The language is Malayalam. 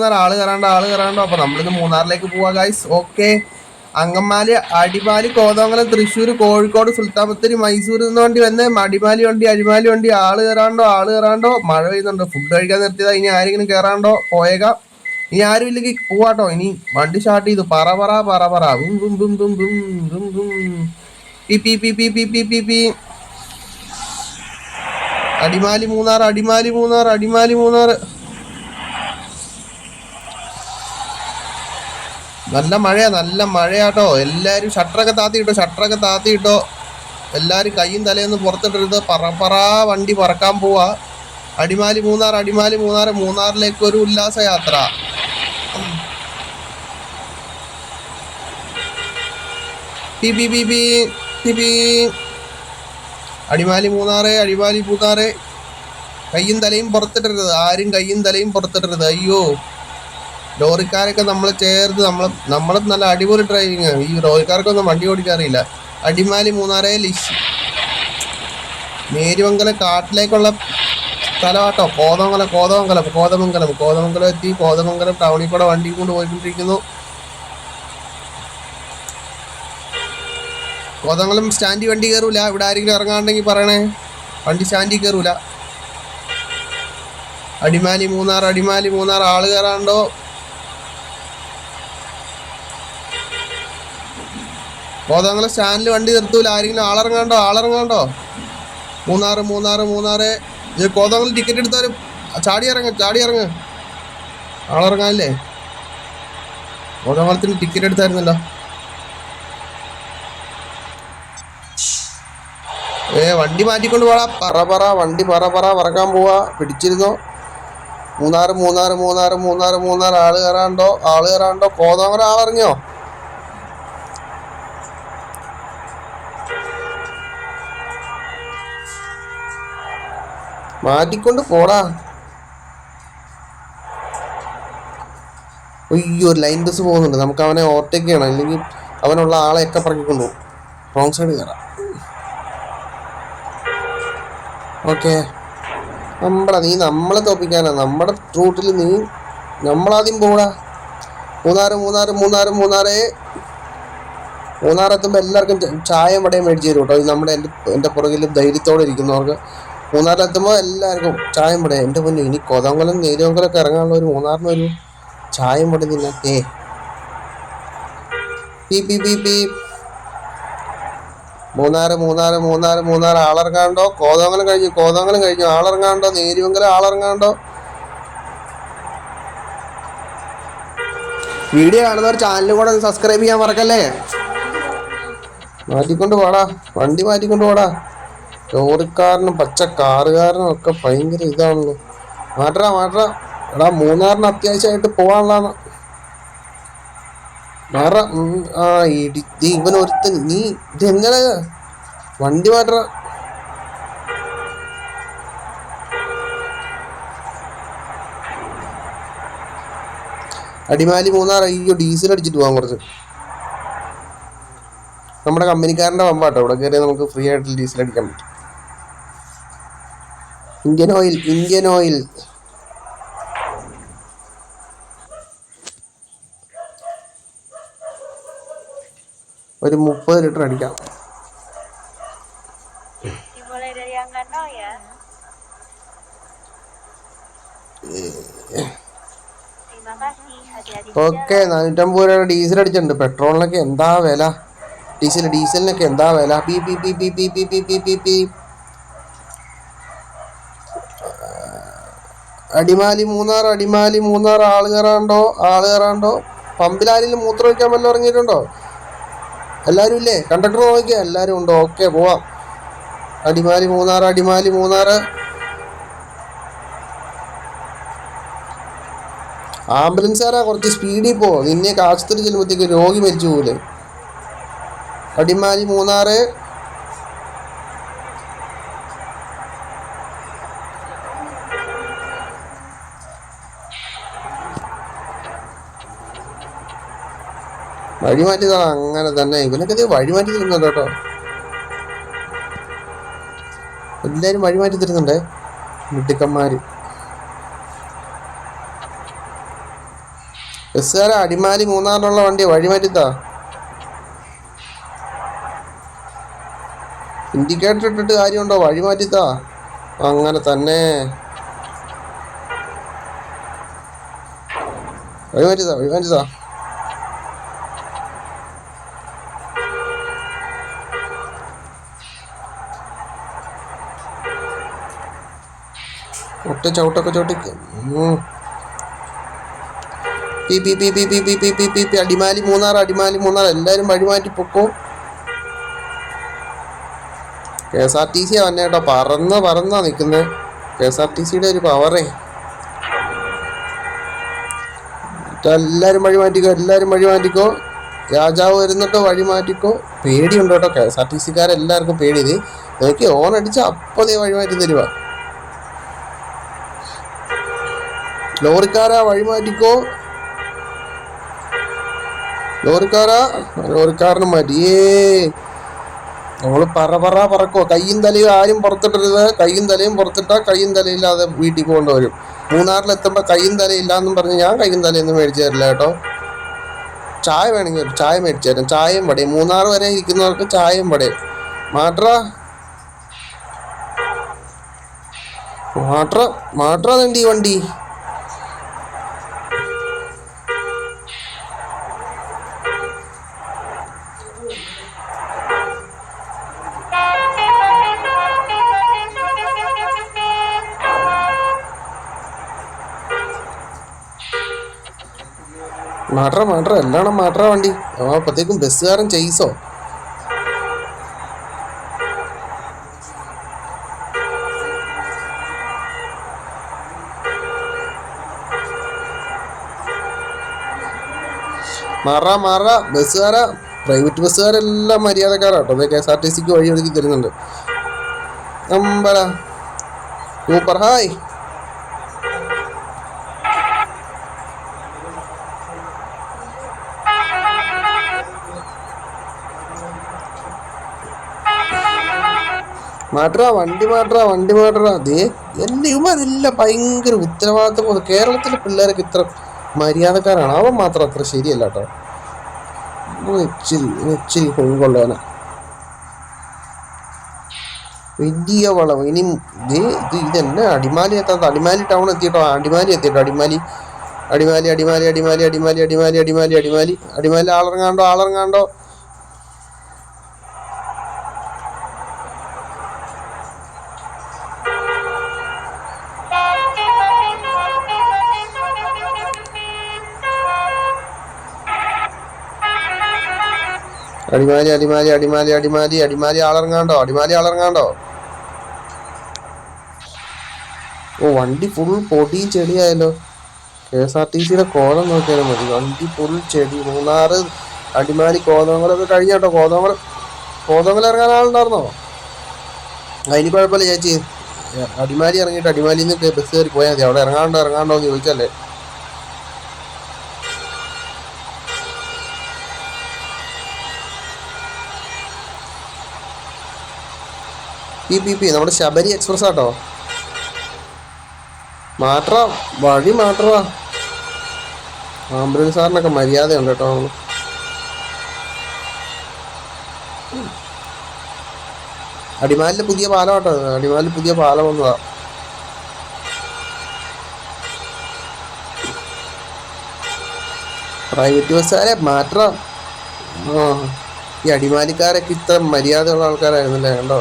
മൂന്നാർ ആൾ കയറാണ്ടോ ആൾ കയറാണ്ടോ. അപ്പൊ നമ്മളിന്ന് മൂന്നാറിലേക്ക് പോവാ ഗൈസ് ഓക്കെ അങ്കമാലി അടിമാലി കോതമംഗലം തൃശ്ശൂർ കോഴിക്കോട് സുൽത്താപത്തരി മൈസൂരിൽ നിന്ന് വണ്ടി വന്ന്. അടിമാലി വണ്ടി അടിമാലി വണ്ടി ആൾ കയറാണ്ടോ ആൾ കയറാണ്ടോ? മഴ പെയ്യുന്നുണ്ട്. ഫുഡ് കഴിക്കാൻ നിർത്തിയതാ. ഇനി ആരെങ്കിലും കയറാണ്ടോ? പോയേക്കാം. ഇനി ആരും ഇല്ലെങ്കിൽ പോവാട്ടോ. ഇനി വണ്ടി സ്റ്റാർട്ട് ചെയ്തു. പറ പറ പറ പറ. അടിമാലി മൂന്നാർ അടിമാലി മൂന്നാർ അടിമാലി മൂന്നാർ. നല്ല മഴയാ നല്ല മഴയാട്ടോ. എല്ലാരും ഷട്ടറൊക്കെ താത്തിയിട്ടോ ഷട്ടറൊക്കെ താത്തിയിട്ടോ. എല്ലാരും കയ്യും തലേന്ന് പുറത്തിട്ടരുത് പറ പറ വണ്ടി പറക്കാൻ പോവാ. അടിമാലി മൂന്നാർ അടിമാലി മൂന്നാർ മൂന്നാറിലേക്ക് ഒരു ഉല്ലാസ യാത്ര പി അടിമാലി മൂന്നാറ് അടിമാലി മൂന്നാറ്. കയ്യും തലയും പുറത്തിട്ടരുത് ആരും കയ്യും തലയും പുറത്തിട്ടരുത് അയ്യോ. ലോറിക്കാരൊക്കെ നമ്മൾ ചേർത്ത് നമ്മൾ നമ്മളെ നല്ല അടിപൊളി ഡ്രൈവിംഗ് ആണ്. ഈ ലോറിക്കാർക്കൊന്നും വണ്ടി ഓടിക്കാറില്ല അടിമാലി മൂന്നാറേ ലിസ്. നേരിമംഗലം കാട്ടിലേക്കുള്ള സ്ഥലമാട്ടോ. കോതമംഗലം കോതമംഗലം കോതമംഗലം. കോതമംഗലം എത്തി. കോതമംഗലം ടൗണിൽ കൂടെ വണ്ടി കൊണ്ട് പോയിക്കൊണ്ടിരിക്കുന്നു. കോതമംഗലം സ്റ്റാൻഡിൽ വണ്ടി കയറൂല. ഇവിടെ ആരെങ്കിലും ഇറങ്ങാണ്ടെങ്കിൽ പറയണേ. വണ്ടി സ്റ്റാൻഡിൽ കയറൂല. അടിമാലി മൂന്നാർ അടിമാലി മൂന്നാർ. ആൾ കയറാണ്ടോ കോതമംഗലം സ്റ്റാൻഡിൽ വണ്ടി നിർത്തൂല. ആരെങ്കിലും ആളിറങ്ങാണ്ടോ? ആളിറങ്ങാണ്ടോ? മൂന്നാറ് മൂന്നാറ് മൂന്നാറ്. ഇത് കോതമംഗലം ടിക്കറ്റ് എടുത്താൽ ചാടി ഇറങ്ങ ചാടി ഇറങ്ങ്. ആളിറങ്ങാനല്ലേ? കോതമംഗലത്തിന് ടിക്കറ്റ് എടുത്തായിരുന്നല്ലോ. ഏ വണ്ടി മാറ്റിക്കൊണ്ട് പോടാ. പറ പറ വണ്ടി പറ പറ പറക്കാൻ പോവാ. പിടിച്ചിരുന്നോ? മൂന്നാറ് മൂന്നാറ് മൂന്നാറ് മൂന്നാറ് മൂന്നാറ്. ആൾ കയറാണ്ടോ? ആൾ കയറാണ്ടോ? കോതമംഗലം ആളിറങ്ങിയോ മാറ്റിക്കൊണ്ട് പോടാ. അയ്യോ ലൈൻ ബസ് പോകുന്നുണ്ട്. നമുക്ക് അവനെ ഓവർടേക്ക് ചെയ്യണം. അല്ലെങ്കിൽ അവനുള്ള ആളെയൊക്കെ പറക്കിക്കൊണ്ടു റോങ് സൈഡ് കയറാം ഓക്കെ നമ്മളെ നീ നമ്മളെ തോപ്പിക്കാനാ. നമ്മുടെ റൂട്ടിൽ നീ നമ്മളാദ്യം പോടാ. മൂന്നാറ് മൂന്നാറ് മൂന്നാറ് മൂന്നാറ്. മൂന്നാറെത്തുമ്പോൾ എല്ലാവർക്കും ചായയും ചായ വടയും മേടിച്ച് തരും കേട്ടോ നമ്മുടെ എന്റെ എന്റെ പുറകിൽ ധൈര്യത്തോടെ ഇരിക്കുന്നവർക്ക് മൂന്നാറിലെത്തുമ്പോൾ എല്ലാവർക്കും ചായം വട എന്റെ പൊന്നു ഇനി കോതമംഗലം ഒക്കെ ഇറങ്ങാനുള്ള ഒരു മൂന്നാറിന് ഒരു ചായം വട തിന്നാ ഏ മൂന്നാറ് മൂന്നാറ് മൂന്നാറ് മൂന്നാറ്. ആളിറങ്ങാണ്ടോ? കോതമംഗലം കഴിഞ്ഞു കോതമംഗലം കഴിഞ്ഞു. ആളിറങ്ങാണ്ടോ? നേരിയെങ്കിലും ആളിറങ്ങാണ്ടോ? വീഡിയോ കാണുന്നവർ ചാനലും കൂടെ സബ്സ്ക്രൈബ് ചെയ്യാൻ മറക്കല്ലേ? മാറ്റിക്കൊണ്ട് പോടാ. വണ്ടി മാറ്റിക്കൊണ്ട് പോടാ. ലോറിക്കാരനും പച്ച കാറുകാരനും ഒക്കെ ഭയങ്കര ഇതാണല്ലോ. മാറ്ററാ മാറ്ററാ എടാ മൂന്നാറിന് അത്യാവശ്യമായിട്ട് പോവാനുള്ളതാണ്. മാറ ആ ഇടി ഇവൻ ഒരുത്തൻ നീ ഇത് എങ്ങനെ വണ്ടി മാറ്ററ അടിമാലി മൂന്നാർ അയ്യോ ഡീസൽ അടിച്ചിട്ട് പോകാൻ കുറച്ച്. നമ്മുടെ കമ്പനിക്കാരന്റെ പമ്പാട്ടോ ഇവിടെ കയറിയാൽ നമുക്ക് ഫ്രീ ആയിട്ട് ഡീസൽ അടിക്കാൻ പറ്റും. ഇന്ത്യൻ ഓയിൽ ഇന്ത്യൻ ഓയിൽ ഒരു മുപ്പത് ലിറ്റർ അടിക്കാം Dimulai dari angka 0 ya. Terima kasih. Hati-hati di okay നാനൂറ്റമ്പത് രൂപയുടെ ഡീസൽ അടിച്ചിട്ടുണ്ട് പെട്രോളിനൊക്കെ എന്താ വില ഡീസൽ ഡീസലിനൊക്കെ എന്താ വില പി പി പി പി പി പി പി പി പി അടിമാലി മൂന്നാർ അടിമാലി മൂന്നാർ ആൾ കയറാണ്ടോ ആൾ കയറാണ്ടോ പമ്പിലാരെങ്കിലും മൂത്രം ഒഴിക്കാൻ വല്ലതും ഇറങ്ങിയിട്ടുണ്ടോ? എല്ലാവരും ഇല്ലേ? കണ്ടക്ടർ നോക്കിയാ എല്ലാവരും ഉണ്ടോ? ഓക്കെ പോവാം. അടിമാലി മൂന്നാർ അടിമാലി മൂന്നാർ. ആംബുലൻസുകാരാ കുറച്ച് സ്പീഡിൽ പോ. നിന്നെ ആശുപത്രി ചെല്ലുമ്പോഴത്തേക്ക് രോഗി മരിച്ചു പോലെ അടിമാലി മൂന്നാറ് വഴിമാറ്റിയതാണ് അങ്ങനെ തന്നെ. ഇവനൊക്കെ ഇത് വഴിമാറ്റി തരുന്നുണ്ട് കേട്ടോ. എല്ലാരും വഴിമാറ്റി തരുന്നുണ്ടേ മിടുക്കന്മാർ ബസ്സുകാര അടിമാലി മൂന്നാറിലുള്ള വണ്ടി വഴിമാറ്റിത്താ ഇൻഡിക്കേറ്റർ ഇട്ടിട്ട് കാര്യമുണ്ടോ? വഴിമാറ്റിത്താ അങ്ങനെ തന്നെ. വഴിമാറ്റിതാ വഴിമാറ്റിതാ ഒറ്റ ചവിട്ടൊക്കെ ചവിട്ടി. പി പി പി പി പി പി പി പി പി പി അടിമാലി മൂന്നാർ അടിമാലി മൂന്നാർ എല്ലാവരും വഴിമാറ്റി പൊക്കോ K S R T C വന്നെ കേട്ടോ പറന്ന് പറന്നാ നിൽക്കുന്നത് കെ എസ് ആർ ടി സിയുടെ ഒരു പവറേ എല്ലാവരും വഴി മാറ്റിക്കോ എല്ലാവരും വഴി മാറ്റിക്കോ രാജാവ് വരുന്നിട്ടോ വഴി മാറ്റിക്കോ പേടിയുണ്ട് കേട്ടോ കെ എസ് ആർ ടി സിക്കാരെല്ലാവർക്കും പേടി നോക്കി ഓൺ അടിച്ചാൽ അപ്പോൾ നീ വഴി മാറ്റി തരുവാ ലോറിക്കാരാ വഴി മാറ്റിക്കോ. ലോറിക്കാരാ ലോറിക്കാരന് മതിയേ നമ്മൾ പറ പറ പറക്കോ കയ്യും തലയും ആരും പുറത്തിട്ടരുത് കയ്യും തലയും പുറത്തിട്ടാ കയ്യും തലയില്ലാതെ വീട്ടിൽ പോകേണ്ടി വരും. മൂന്നാറിൽ എത്തുമ്പോൾ കയ്യും തലയില്ലാന്നും പറഞ്ഞ് ഞാൻ കയ്യും തലയൊന്നും മേടിച്ചു തരില്ല കേട്ടോ. ചായ വേണമെങ്കിൽ ചായ മേടിച്ചു തരാം. ചായയും പടയും മൂന്നാർ വരെ ഇരിക്കുന്നവർക്ക് ചായയും പടയും മാട്ര. മാട്ര മാട്ര തണ്ടി വണ്ടി. മാട്ര മാട്ര എന്താണ് മാട്ര വണ്ടി? അപ്പോഴത്തേക്കും ബസ്സുകാരൻ ചെയ്സോ മാറാ മാറാ. ബസ്സുകാരാ പ്രൈവറ്റ് ബസ്സുകാരെല്ലാം മര്യാദക്കാരാട്ടോ കെ എസ് ആർ ടി സിക്ക് വഴി ഒതുക്കി തരുന്നുണ്ട്. അമ്പല. സൂപ്പർ. ഹായ്. മാട്രാ വണ്ടി മാട്രാ വണ്ടി മാട്രാ ദേ എല്ലാ ഇവന്മാരെല്ലാം ഭയങ്കര ഉത്തരവാദിത്തം കേരളത്തിലെ പിള്ളേരൊക്കെ ഇത്ര മര്യാദക്കാരാണ്. അവൻ മാത്രം അത്ര ശരിയല്ല കേട്ടോ. ഇച്ചിരി ഇച്ചിരി വലിയ വളം. ഇനി ഇത് ഇത് ഇതെന്നെ? അടിമാലി എത്താത്ത അടിമാലി ടൗൺ എത്തിയിട്ടോ? അടിമാലി എത്തിയിട്ടോ? അടിമാലി അടിമാലി അടിമാലി അടിമാലി അടിമാലി അടിമാലി അടിമാലി അടിമാലി. അടിമാലി ആളിറങ്ങാണ്ടോ? ആളിറങ്ങാണ്ടോ? അടിമാലി അടിമാലി അടിമാലി അടിമാലി അടിമാലി ആളിറങ്ങാണ്ടോ? അടിമാലി ആളിറങ്ങാണ്ടോ? ഓ വണ്ടി ഫുൾ പൊടി ചെടിയായല്ലോ കെ എസ് ആർ ടി സിയുടെ കോലം നോക്കിയാലും മതി. വണ്ടി ഫുൾ ചെടി. മൂന്നാറ് അടിമാലി കോതമംഗലമൊക്കെ കഴിഞ്ഞാട്ടോ കോതമംഗലം കോതമംഗലം ഇറങ്ങാൻ ആളുണ്ടായിരുന്നോ? അതിന് കുഴപ്പമില്ല ചേച്ചി. അടിമാലി ഇറങ്ങിയിട്ട് അടിമാലിയിൽ നിന്ന് ബസ് കയറി പോയാൽ മതി. അവിടെ ഇറങ്ങാണ്ടോ ഇറങ്ങാണ്ടോ എന്ന് ചോദിച്ചല്ലേ. പി പി പി. നമ്മുടെ ശബരി എക്സ്പ്രസ് ആട്ടോ. മാട്ര വഴി മാട്ര ആംബുലൻസ് സാറിനൊക്കെ മര്യാദയുണ്ട് കേട്ടോ. നമ്മൾ അടിമാലിൽ പുതിയ പാലം കേട്ടോ അടിമാലിൽ പുതിയ പാലം വന്നതാ. പ്രൈവറ്റ് ബസ്സുകാരെ ആ ഈ അടിമാലിക്കാരൊക്കെ ഇത്ര മര്യാദയുള്ള ആൾക്കാരായിരുന്നല്ലേ കണ്ടോ?